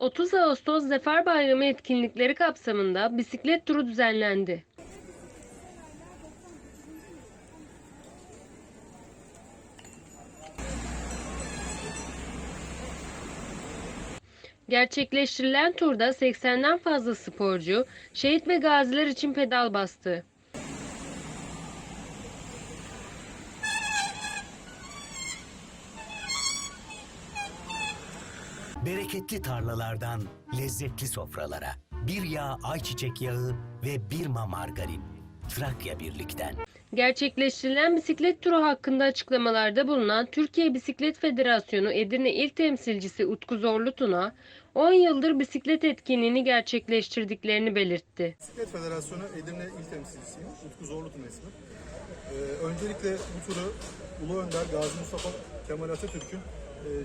30 Ağustos Zafer Bayramı etkinlikleri kapsamında bisiklet turu düzenlendi. Gerçekleştirilen turda 80'den fazla sporcu, şehit ve gaziler için pedal bastı. Bereketli tarlalardan lezzetli sofralara. Bir yağ ayçiçek yağı ve bir ma margarin. Trakya Birlik'ten. Gerçekleştirilen bisiklet turu hakkında açıklamalarda bulunan Türkiye Bisiklet Federasyonu Edirne İl Temsilcisi Utku Zorlutuna, 10 yıldır bisiklet etkinliğini gerçekleştirdiklerini belirtti. Bisiklet Federasyonu Edirne İl Temsilcisiyim. Utku Zorlut'un ismi. Ee, öncelikle bu turu Ulu Önder Gazi Mustafa Kemal Atatürk'ün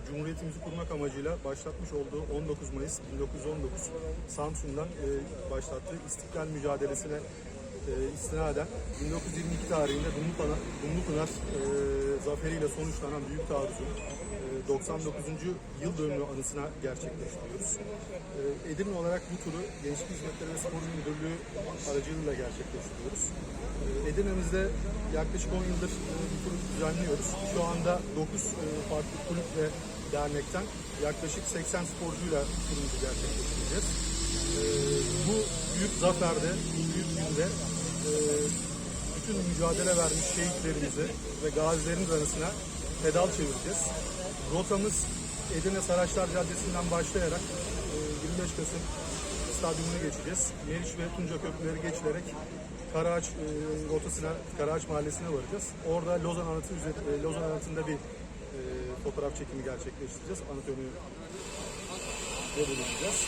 Cumhuriyetimizi kurmak amacıyla başlatmış olduğu 19 Mayıs 1919 Samsun'dan e, başlattığı İstiklal Mücadelesi'ne e, istinaden 1922 tarihinde Dumlupınar, e, zaferiyle sonuçlanan Büyük Taarruz'un e, 99. yıl dönümü anısına gerçekleştiriyoruz. E, Edirne olarak bu turu Gençlik Hizmetleri ve Spor Müdürlüğü aracılığıyla gerçekleştiriyoruz. E, Edirne'mizde yaklaşık 10 yıldır e, bu turu düzenliyoruz. Şu anda 9 e, farklı kulüp ve dernekten yaklaşık 80 sporcuyla turumuzu gerçekleştireceğiz. E, Bu büyük zaferde, bu büyük günde e, bütün mücadele vermiş şehitlerimizi ve gazilerimiz arasına pedal çevireceğiz. Rotamız Edirne Saraçlar Caddesi'nden başlayarak e, 25 Kasım stadyumuna geçeceğiz. Meriç ve Tunca köprüleri geçilerek Karaağaç e, rotasına, Karaağaç Mahallesi'ne varacağız. Orada Lozan Anıtı üzeri, e, Lozan Anıtı'nda bir e, fotoğraf çekimi gerçekleştireceğiz. Anıt önü bulunacağız.